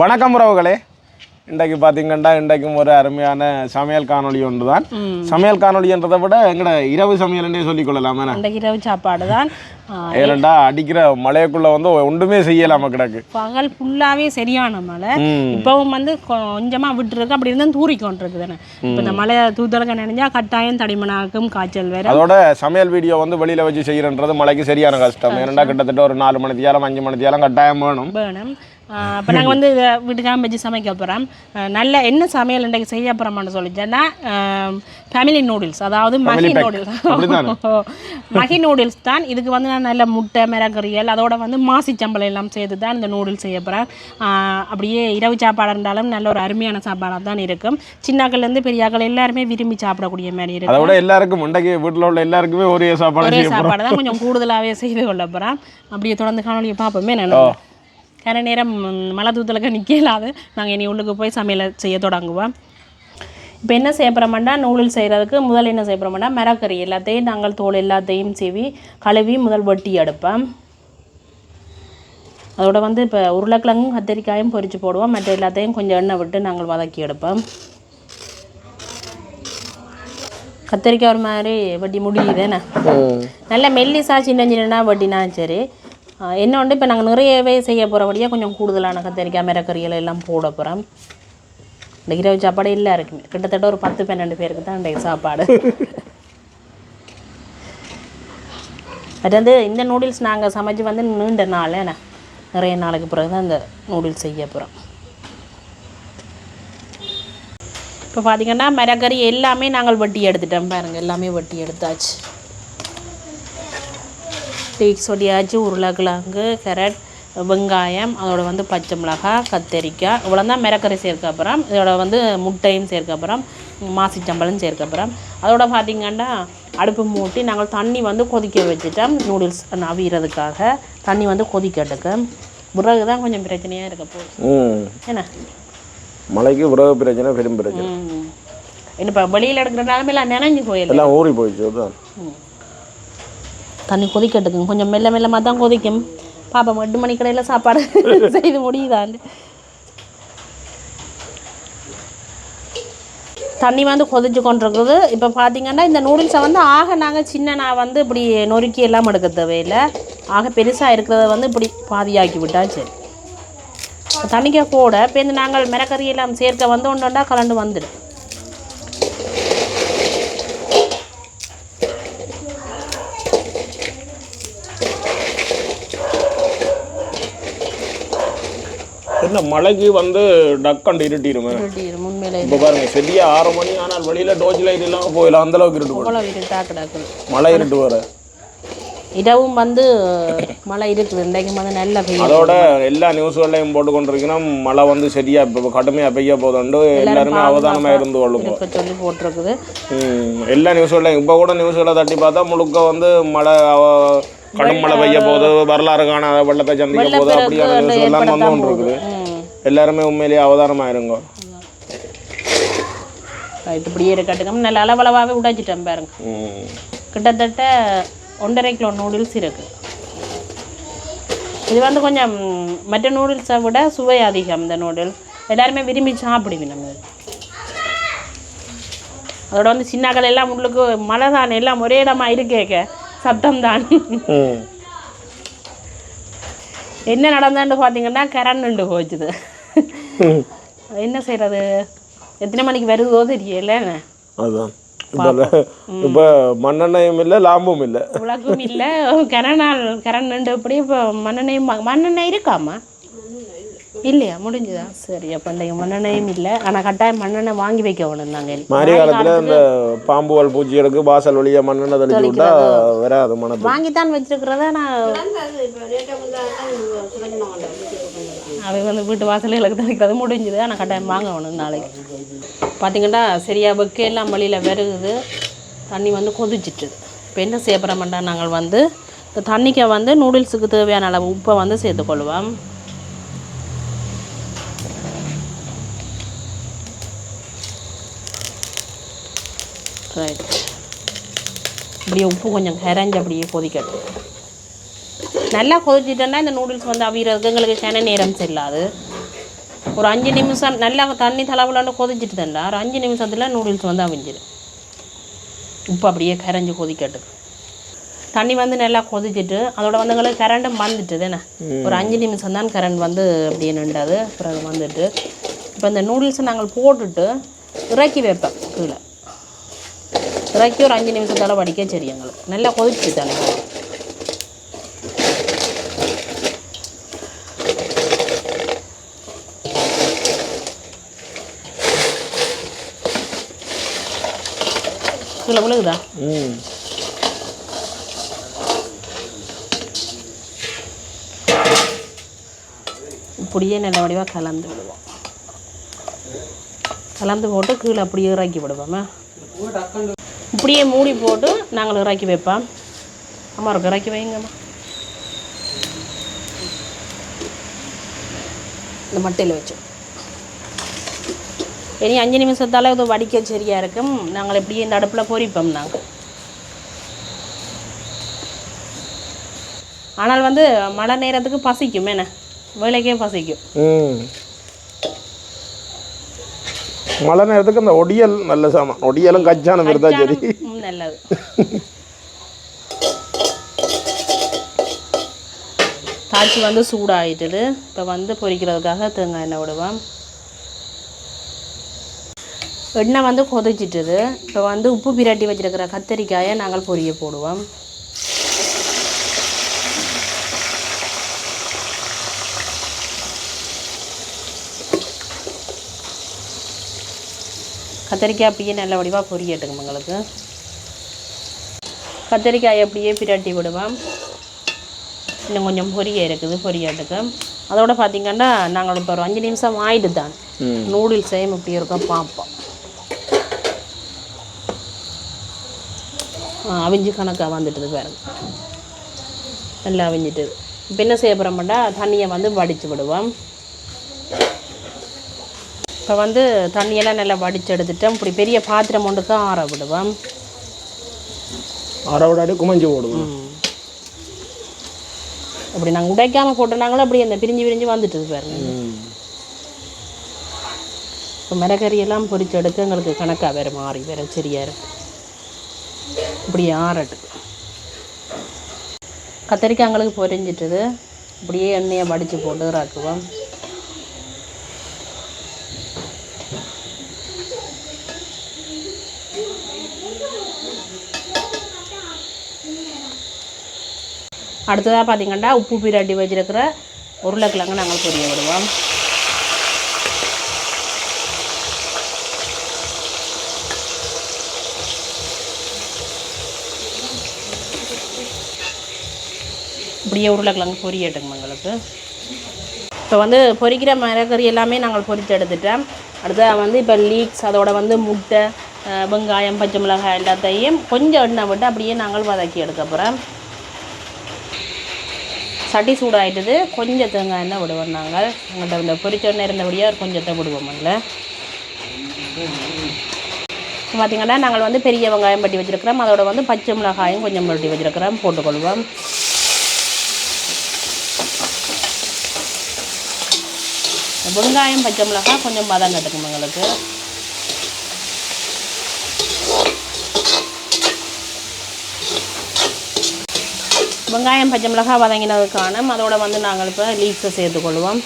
வணக்கம் உறவுகளே. இன்றைக்கு பார்த்தீங்கன்னா இன்றைக்கும் ஒரு அருமையான சமையல் காணொளி ஒன்று தான் சமையல் காணொளின்றதை விட எங்கட இரவு சமையல்னே சொல்லிக் கொள்ளலாமே அன்றைக்கு இரவு சாப்பாடு தான் ஏனண்டா அடிக்கிற மழைக்குள்ள வந்து ஒன்றுமே செய்யலாம கிடக்கு. பகல் ஃபுல்லாகவே சரியான மழை. இப்போவும் வந்து கொஞ்சமாக விட்டுருக்கு அப்படி இருந்தால் தூறி கொண்டிருக்கு தானே இப்போ இந்த மழை தூத்தலக்க நினைஞ்சா கட்டாயம் தடிமனாக்கும் காய்ச்சல் வேற. அதோட சமையல் வீடியோ வந்து வெளியில வச்சு செய்யறன்றது மழைக்கு சரியான கஷ்டம். ஏனண்டா கிட்டத்தட்ட ஒரு நாலு மணி தியாலம் அஞ்சு மணி தியாலம் கட்டாயம் வேணும். வேணும். அப்போ நாங்கள் வந்து இதை வீட்டுக்காக வச்சு சமைக்க போகிறோம் நல்ல என்ன சமையல் இன்றைக்கு செய்ய போகிறோம்னு சொல்லிச்சேன்னா ஃபேமிலி நூடுல்ஸ் அதாவது மகி. நூடுல்ஸ்? மகி நூடுல்ஸ் தான். இதுக்கு வந்து நான் நல்ல முட்டை மிளகறியல் அதோட வந்து மாசி சம்பளம் எல்லாம் சேர்த்து தான் இந்த நூடுல்ஸ் செய்ய போகிறேன் அப்படியே இரவு சாப்பாடு இருந்தாலும் நல்ல ஒரு அருமையான சாப்பாடாக தான் இருக்கும். சின்னாக்கள்லேருந்து பெரியாக்கள் எல்லாருமே விரும்பி சாப்பிடக்கூடிய மாதிரி இருக்கும். அதை விட எல்லாருக்கும் இன்றைக்கு வீட்டில் உள்ள எல்லாருக்குமே ஒரே சாப்பாடு ஒரே. சாப்பாடு தான் கொஞ்சம் கூடுதலாகவே செய்து கொள்ள போகிறேன் அப்படியே தொடர்ந்து காணொலியை பார்ப்போமே நான். கர நேரம் ம், மழை தூத்தலுக்கு நிற்கலாது நாங்கள் இனி உள்ளுக்கு போய் சமையலை செய்ய தொடங்குவோம். இப்போ என்ன செய்ய போகிறோம்னா நூடுல்ஸ் செய்கிறதுக்கு முதல்ல என்ன செய்ய போகிறோம்னா மரக்கறி எல்லாத்தையும் நாங்கள் தோல் எல்லாத்தையும் சீவி கழுவி முதல் வெட்டி எடுப்போம். அதோட வந்து இப்போ உருளைக்கிழங்கும் கத்திரிக்காயும் பொரித்து போடுவோம். மற்ற எல்லாத்தையும் கொஞ்சம் எண்ணெய் விட்டு நாங்கள் வதக்கி எடுப்போம். கத்திரிக்காய் ஒரு மாதிரி வெட்டி முடியுதுன்னு ம். நல்ல மெல்லிசா சின்ன சின்னனா வெட்டினா சரி. என்ன வந்து இப்போ நாங்கள் நிறையவே செய்ய போகிறபடியாக கொஞ்சம் கூடுதலான கத்திரிக்காய் மிரக்கறிகள் எல்லாம் போட போகிறோம் இந்த இரவு சாப்பாடு எல்லாருக்குமே. கிட்டத்தட்ட ஒரு பத்து பன்னெண்டு பேருக்கு தான் இன்றைக்கு சாப்பாடு. அது வந்து இந்த நூடுல்ஸ் நாங்கள் சமைச்சு வந்து நீண்ட நாள் என்ன நிறைய நாளுக்கு பிறகு தான் இந்த நூடுல்ஸ் செய்ய போகிறோம் இப்போ பார்த்திங்கன்னா மிரக்கறி எல்லாமே நாங்கள் வெட்டி எடுத்துட்டோம் பாருங்கள் எல்லாமே வெட்டி எடுத்தாச்சு. ஒட்டியாச்சு உருளைக்கிழங்கு கேரட் வெங்காயம் அதோட வந்து பச்சை மிளகாய் கத்தரிக்காய் இவ்வளோ தான் மிரக்கறி சேர்க்க அப்புறம் இதோட வந்து முட்டையும் சேர்க்க அப்புறம் மாசிச்சம்பளம் சேர்க்க அப்புறம் அதோட பார்த்திங்கன்னா அடுப்பு மூட்டி நாங்கள் தண்ணி வந்து கொதிக்க வச்சுட்டோம். நூடுல்ஸ் அவியறதுக்காக தண்ணி வந்து கொதிக்கட்டுக்கு பிறகு தான் கொஞ்சம் பிரச்சனையாக இருக்க போகுது. ம். என்ன? மழைக்கு உறவு பிரச்சனை பெரும் பிரச்சனை. ம். என்ன இப்போ வெளியில் எடுக்கிற நிலமையில நினைஞ்சு போயிடல. எல்லாம் ஊறி போயிடுச்சு தண்ணி கொதிக்கட்டுக்கும் கொஞ்சம் மெல்ல மெல்லமாக தான் கொதிக்கும். பாப்பா எட்டு மணி கடையில் சாப்பாடு செய்து முடியுதாண்டு தண்ணி வந்து கொதிச்சு கொண்டிருக்குது. இப்போ பார்த்தீங்கன்னா இந்த நூடுல்ஸை வந்து ஆக நாங்கள் சின்ன நான் வந்து இப்படி நொறுக்கி எல்லாம் எடுக்க தேவையில்லை. ஆக பெருசாக இருக்கிறத வந்து இப்படி பாதியாக்கி விட்டாச்சு. சரி தண்ணிக்க கூட இப்போ இந்த நாங்கள் மிரக்கறி எல்லாம் சேர்க்க வந்து ஒன்று ஒன்றா கலந்து வந்துடும். என்ன மழைக்கு வந்து டக்கண்டு இருட்டிடுமே. இப்போ பாருங்க சரியா ஆறு மணி ஆனால் வெளியில டோர்ச் லைட் இல்லாமல் போயிடலாம் அந்த அளவுக்கு இருட்டு மழை இருட்டு வர இரவும் வந்து மழை இருக்குது இன்றைக்கு வந்து நல்ல பெய்யும் அதோட எல்லா நியூஸ்களையும் போட்டு கொண்டிருக்கணும் மழை வந்து சரியா இப்போ கடுமையா பெய்ய போதுண்டு எல்லாருமே அவதானமா இருந்து கொள்ளுங்க. சொல்லி போட்டிருக்குது. எல்லா நியூஸ்களையும் இப்போ கூட நியூஸ்களை தட்டி பார்த்தா முழுக்க வந்து மழை கடும் மழை பெய்ய போகுது வரலாறு காணாத வெள்ளத்தை சந்திக்க போகுது அப்படியான நியூஸ் எல்லாம் வந்து கொண்டு இருக்குது ம் எல்லாருமே உண்மையிலேயே அவதானமா இருங்க ரைட் இப்படியே இருக்கட்டுங்க. நல்ல அளவளவாகவே உடைச்சிட்டேன் பாருங்க. கிட்டத்தட்ட ஒன்றரை கிலோ நூடுல்ஸ் இருக்குது இது வந்து கொஞ்சம் மற்ற நூடுல்ஸை விட சுவை அதிகம் இந்த நூடுல்ஸ் எல்லாருமே விரும்பி சாப்பிடுவி நம்ம. அதோட வந்து சின்னாக்கள் எல்லாம் உள்ளுக்கு மழை தான் எல்லாம் ஒரே இடமா இருக்கேக்க. சத்தம் தான். என்ன நடந்தான்னு பார்த்தீங்கன்னா கரண்ட் போச்சுது. என்ன செய்கிறது எத்தனை மணிக்கு வருதோ தெரியல. அதுதான் இப்போ இப்போ மண்ணெண்ணையும் இல்லை லாம்பும் இல்லை. உலகம் இல்லை. கரனால் கரண்ட் எப்படி இப்போ மண்ணெண்ணெயும் மண்ணெண்ணெய் இருக்காமா இல்லையா? முடிஞ்சுதா? சரி அப்போ இன்றைக்கு மண்ணெண்ணெயும் இல்லை. ஆனால் கட்டாயம் மண்ணெண்ணெய் வாங்கி வைக்க வேணும் நாங்கள் மாரி காலத்துல இந்த பாம்புகள் பூச்சிகளுக்கு வாசல் வழியா மண்ணெண்ணெய் தெளிச்சு விட்டா வராது மனத்து வாங்கித்தான் வச்சிருக்கிறத நான் அவை வந்து வீட்டு வாசல்களுக்கு தெளிக்கிறது முடிஞ்சுது. ஆனால் கட்டாயம் வாங்க வேணும் நாளைக்கு. பார்த்தீங்கன்னா சரியாக வெக்க வழியில் வருகுது தண்ணி வந்து கொதிச்சிட்டுது இப்போ என்ன செய்ய நாங்கள் வந்து இந்த தண்ணிக்கு வந்து நூடுல்ஸுக்கு தேவையான அளவு உப்பை வந்து சேர்த்துக்கொள்வோம் ரைட் அப்படியே உப்பு கொஞ்சம் கரைஞ்சு அப்படியே கொதிக்கட்டும். நல்லா கொதிச்சிட்டோன்னா இந்த நூடுல்ஸ் வந்து அவியறதுக்கு எங்களுக்கு கன நேரம் செல்லாது. ஒரு அஞ்சு நிமிஷம் நல்லா தண்ணி தலைவிலாண்டு கொதிச்சிட்டு தண்டா ஒரு அஞ்சு நிமிஷத்தில் நூடுல்ஸ் வந்து அவிஞ்சிடும் உப்பு அப்படியே கரைஞ்சி கொதிக்கட்டுக்கு தண்ணி வந்து நல்லா கொதிச்சிட்டு அதோட வந்து எங்களுக்கு கரண்ட்டும் வந்துட்டு தானே ஒரு அஞ்சு நிமிஷம் தான் கரண்ட் வந்து அப்படியே நின்றாது. பிறகு வந்துட்டு இப்போ இந்த நூடுல்ஸை நாங்கள் போட்டுட்டு இறக்கி வைப்பேன் கீழே. இறக்கி ஒரு அஞ்சு நிமிஷத்தால் வடிக்க சரி எங்களுக்கு. நல்லா கொதிச்சு தானே விழுகுதா ம். இப்படியே நல்ல வடிவாக கலந்து. விடுவோம் கலந்து போட்டு கீழே அப்படியே இறக்கி விடுவோமே இப்படியே மூடி போட்டு நாங்கள் இறக்கி வைப்போம். அம்மா இருக்கு இறக்கி வைங்கம்மா. இந்த மட்டையில் வச்சு. இனி அஞ்சு நிமிஷத்தால் இது வடிக்க சரியாக இருக்கும். நாங்கள் இப்படியே இந்த அடுப்பில் பொரிப்போம் நாங்கள் ஆனால் வந்து மழை நேரத்துக்கு பசிக்கும் என்ன? வேலைக்கே பசிக்கும். மழை நேரத்துக்கு அந்த ஒடியல் நல்ல சாமான். ஒடியலும் கச்சானம் இருந்தா சரி. நல்லது. தாச்சி வந்து சூடாயிட்டுது. இப்போ வந்து பொரிக்கிறதுக்காக தேங்காய் எண்ணெய் விடுவோம். எண்ணெய் வந்து கொதிச்சிட்டுது. இப்போ வந்து உப்பு பிரட்டி வச்சிருக்கிற கத்தரிக்காயை நாங்கள் பொரிய போடுவோம். கத்தரிக்காய் அப்படியே நல்ல வடிவாக பொரியட்டுங்க எங்களுக்கு. கத்தரிக்காய் அப்படியே பிரட்டி விடுவோம். இன்னும் கொஞ்சம் பொரிய இருக்குது பொரியட்டுக்கு. அதோட பார்த்தீங்கன்னா நாங்கள் இப்போ ஒரு அஞ்சு நிமிஷம் ஆயிட்டு தான் ம். நூடுல்ஸ் செய்யும் இப்படி இருக்கோம் பார்ப்போம். அவிஞ்சு கணக்காக வந்துட்டுது பாருங்க. நல்லா அவிஞ்சிட்டுது. இப்போ என்ன செய்ய போகிறோம்னா தண்ணியை வந்து வடித்து விடுவோம். இப்போ வந்து தண்ணியெல்லாம் நல்லா வடித்து எடுத்துட்டோம் இப்படி பெரிய பாத்திரம் ஒன்றுக்கு ஆற விடுவோம். அரை விடாடி குமஞ்சி போடுவோம். அப்படி நாங்கள் உடைக்காமல் போட்டோனாங்களும் அப்படி அந்த பிரிஞ்சு பிரிஞ்சு வந்துட்டுது பாருங்க. இப்போ மிளகறி எல்லாம் பொரிச்சு எடுக்க எங்களுக்கு கணக்காக வேறு மாறி வேறு சரியா இருக்கு. இப்படி ஆறட்டு கத்திரிக்காய் எங்களுக்கு பொரிஞ்சிட்டுது. இப்படியே எண்ணெயை வடித்து போட்டு ராக்குவோம் அடுத்ததாக பார்த்தீங்கன்னா உப்பு பீராட்டி வச்சிருக்கிற உருளைக்கிழங்கு நாங்கள் பொரிய விடுவோம். அப்படியே உருளைக்கிழங்கு பொரியட்டுங்க எங்களுக்கு இப்போ வந்து பொரிக்கிற மரக்கறி எல்லாமே நாங்கள் பொரித்து எடுத்துட்டோம். அடுத்து வந்து இப்போ லீக்ஸ் அதோட வந்து முட்டை வெங்காயம் பச்சை மிளகாய் எல்லாத்தையும் கொஞ்சம் எண்ணெய் விட்டு அப்படியே நாங்கள் வதக்கி எடுக்க போகிறோம் சட்டி சூடாயிட்டது. கொஞ்சம் தேங்காய் எண்ணெய் விடுவோம் நாங்கள். எங்கள்கிட்ட இந்த பொரிச்ச எண்ணெய் இருந்தபடியாக ஒரு கொஞ்சத்தை விடுவோம் அதில் பார்த்திங்கன்னா நாங்கள் வந்து பெரிய வெங்காயம் பட்டி வச்சுருக்கிறோம். அதோட வந்து பச்சை மிளகாயும் கொஞ்சம் பட்டி வச்சுருக்கிறோம். போட்டுக்கொள்வோம். வெங்காயம் பச்சை மிளகாய் கொஞ்சம் பதம் கட்டுக்கும் எங்களுக்கு வெங்காயம் பச்சை மிளகாய் வதங்கினதுக்கான அதோட வந்து நாங்கள் இப்போ லீக்ஸை சேர்த்துக்கொள்வோம்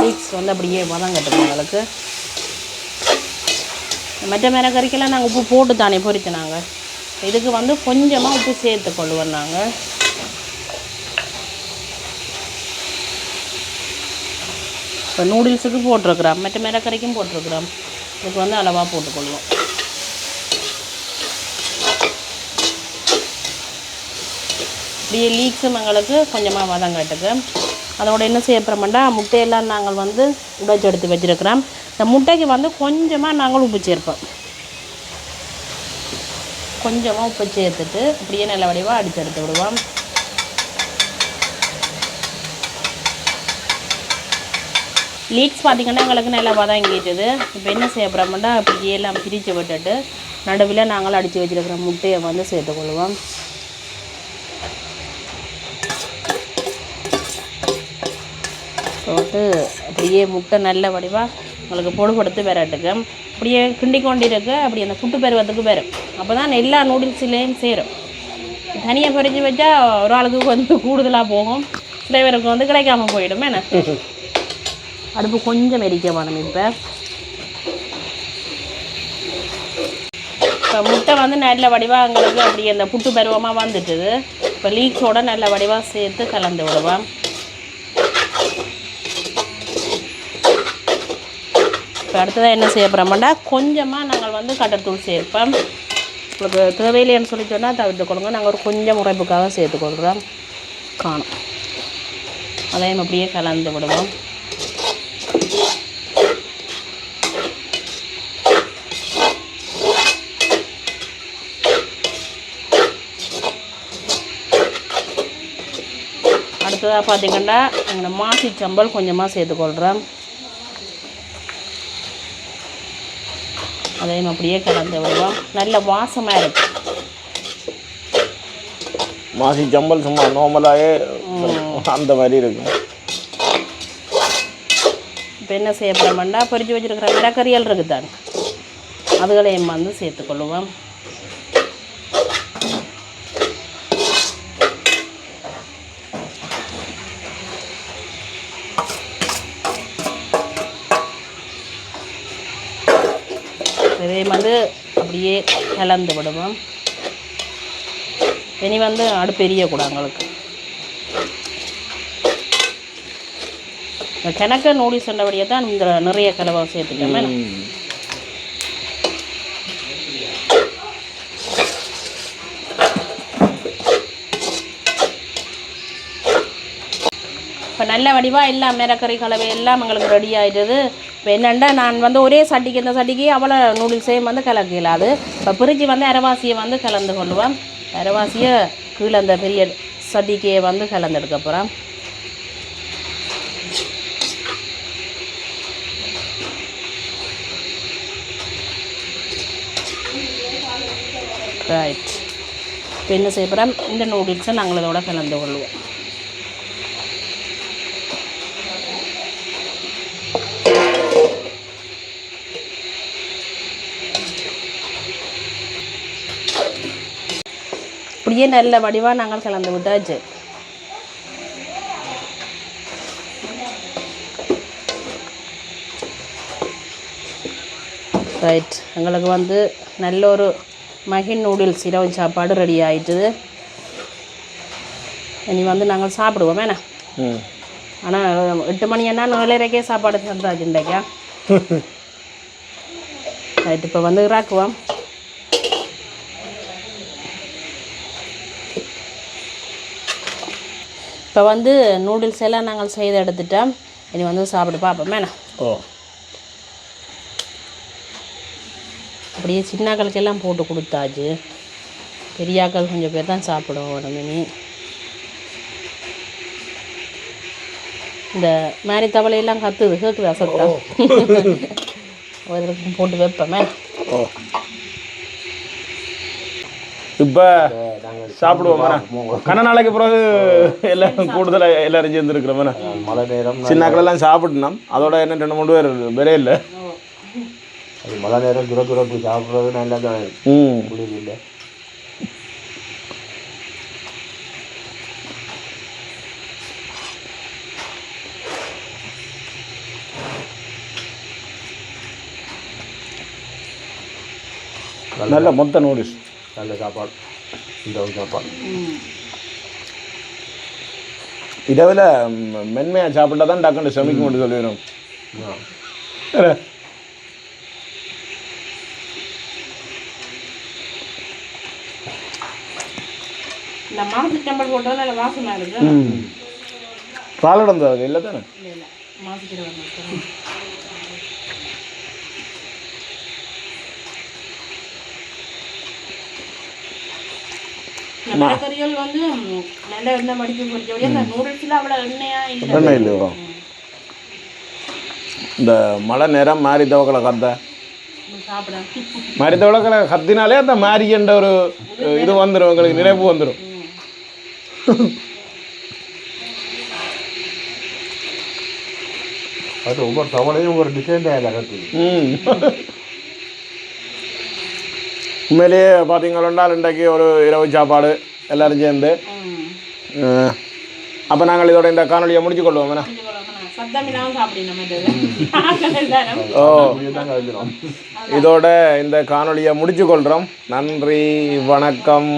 லீக்ஸ் வந்து அப்படியே வதங்கட்டும் எங்களுக்கு மற்ற மிளகறிக்கெல்லாம் நாங்கள் உப்பு போட்டு தானே பொரித்து நாங்கள் இதுக்கு வந்து கொஞ்சமாக உப்பு சேர்த்து கொள்வோம் நாங்கள் இப்போ நூடுல்ஸுக்கு போட்டிருக்கிறோம் மற்ற மிளகறிக்கும் போட்டிருக்கிறோம். இதுக்கு வந்து அளவாக போட்டுக்கொள்வோம். இப்படியே லீக்ஸும் எங்களுக்கு கொஞ்சமாக வதங்கட்டுக்கு அதோட என்ன செய்ய போகிறோம்னா முட்டையெல்லாம் நாங்கள் வந்து உடைச்சு எடுத்து வச்சிருக்கிறோம். இந்த முட்டைக்கு வந்து கொஞ்சமாக நாங்கள் உப்பு சேர்ப்போம். கொஞ்சமாக உப்பு சேர்த்துட்டு அப்படியே நல்ல வடிவாக அடித்து எடுத்து விடுவோம். லீக்ஸ் பார்த்திங்கன்னா எங்களுக்கு நல்லா வதங்கிட்டுது இப்போ என்ன செய்ய போகிறோம்னா அப்படியே எல்லாம் பிரித்து விட்டுட்டு நடுவில் நாங்களும் அடித்து வச்சிருக்கிற முட்டையை வந்து சேர்த்துக்கொள்வோம் போட்டு அப்படியே முட்டை நல்ல வடிவாக உங்களுக்கு பொடு கொடுத்து விரட்டுக்கு. அப்படியே கிண்டி கொண்டிருக்க அப்படி அந்த புட்டு பருவத்துக்கு வரும். அப்போ தான் எல்லா நூடுல்ஸ்லேயும் சேரும். தனியாக பொரிஞ்சு வச்சா ஒரு ஆளுக்கு வந்து கூடுதலாக போகும். சில பேருக்கு வந்து கிடைக்காம போயிடும். என்ன? அடுப்பு கொஞ்சம் எரிக்க வேணும் இப்போ. இப்போ முட்டை வந்து நல்ல வடிவாக எங்களுக்கு அப்படி அந்த புட்டு பருவமாக வந்துட்டுது. இப்போ லீக்ஸோட நல்ல வடிவாக சேர்த்து கலந்து விடுவோம். இப்போ அடுத்ததாக என்ன செய்ய போகிறோம்னா கொஞ்சமாக நாங்கள் வந்து கடற்தூள் சேர்ப்போம். உங்களுக்கு தேவையில்லைன்னு சொல்லி சொன்னால் தவிர்த்து கொடுங்க. நாங்கள் ஒரு கொஞ்சம் உரைப்புக்காக கொடுக்குறோம். காணும். அதையும் அப்படியே கலந்து விடுவோம். அடுத்ததாக பார்த்தீங்கன்னா இந்த மாசி சம்பல் கொஞ்சமாக சேர்த்துக்கொள்கிறோம் அதையும் அப்படியே கலந்து விடுவோம். நல்ல வாசமாக இருக்கும் மாசி சம்பல் சும்மா நார்மலாகவே அந்த மாதிரி இருக்கும். இப்போ என்ன செய்ய போகிறோம்னா பொரிச்சு வச்சுருக்கிற மிரக்கறியல் இருக்குது தானே அதுகளையும் வந்து சேர்த்துக்கொள்ளுவோம். இதையும் வந்து அப்படியே கலந்து விடுவோம் இனி வந்து அடுப்பு எரியக்கூடாது உங்களுக்கு. இந்த கிணக்க நூடி சொன்னபடியே தான் இந்த நிறைய கலவை சேர்த்துக்கோமே இப்போ நல்ல வடிவாக எல்லாம் மிரக்கறி கலவை எல்லாம் எங்களுக்கு ரெடி ஆகிடுது இப்போ என்னென்னா நான் வந்து ஒரே சட்டிக்கு இந்த சட்டிக்கு அவ்வளோ நூடுல்ஸையும் வந்து கலக்க இயலாது இப்போ பிரிஞ்சு வந்து அரைவாசியை வந்து கலந்து கொள்ளுவேன். அரைவாசியை கீழே அந்த பெரிய சட்டிக்கே வந்து கலந்தெடுக்க போகிறேன் ரைட் இப்போ என்ன செய்ய போகிறோம் இந்த நூடுல்ஸை நாங்கள் இதோட கலந்து கொள்வோம். நல்ல வடிவாக நாங்கள் கலந்து விட்டாச்சு ரைட் எங்களுக்கு வந்து நல்ல ஒரு மகின் நூடுல்ஸ் இரவு சாப்பாடு ரெடி ஆயிட்டுது. இனி வந்து நாங்கள் சாப்பிடுவோம் வேணா ஆனால் எட்டு மணி என்ன நாலரைக்கே சாப்பாடு தந்தாச்சு இன்றைக்கா. ரைட் இப்போ வந்து இறாக்குவோம். இப்போ வந்து நூடுல்ஸ் எல்லாம் நாங்கள் செய்து எடுத்துட்டோம். இனி வந்து சாப்பிட்டு பார்ப்போம். ஓ. அப்படியே சின்னாக்களுக்கெல்லாம் போட்டு கொடுத்தாச்சு. பெரியாக்கள் கொஞ்சம் பேர் தான் சாப்பிடுவோம் உடம்புனி இந்த மாதிரி தவளையெல்லாம் கத்துது. கேட்குதா சத்தம்? ஒருத்தருக்கும் போட்டு வைப்போமே. ஓ. இப்போ சாப்பிடுவோம் கண்ண நாளைக்கு பிறகு எல்லாம் கூடுதலாக எல்லாரும் சேர்ந்துருக்குறோம் மழை நேரம் சின்னாக்களெல்லாம் சாப்பிட்டுனோம் அதோட என்ன ரெண்டு மூணு பேர் வேறே இல்லை. அது மழை நேரம் துர துரப்பு சாப்பிட்றது நல்லா தான். ம். குளிர் இல்லை? நல்ல மொத்த நூடுல்ஸ் நல்ல சாப்பாடு. இந்த சாப்பாடு. இரவில் மென்மையாக சாப்பிட்டா தான் டக்குன்னு சமைக்க மட்டும் சொல்லிடுறோம் ஆ. இந்த மாசி போட்டதில் இருக்கு. இல்லை தானே? வந்து நல்ல எண்ணெய் மடிப்பு பொறிச்சபடியே அந்த நூடுல்ஸில் அவ்வளோ எண்ணெயாக இல்லை. எண்ணெய் இல்லை வரும் இந்த மழை நேரம் மாறி தவக்கலை கத்த. சாப்பிட மாறி தவக்கலை கத்தினாலே அந்த மாரின்ற ஒரு இது வந்துடும் உங்களுக்கு நினைப்பு வந்துடும் அது ஒவ்வொரு தவளையும் ஒவ்வொரு டிசைன் இருக்குது ம். உண்மையிலேயே பார்த்தீங்கன்னா இன்றைக்கு ஒரு இரவு சாப்பாடு எல்லாரும் சேர்ந்து அப்போ நாங்கள் இதோட இந்த காணொலியை முடிச்சு கொள்வோம் ஓ இதோட இந்த காணொலியை முடிச்சு கொள்கிறோம் நன்றி வணக்கம்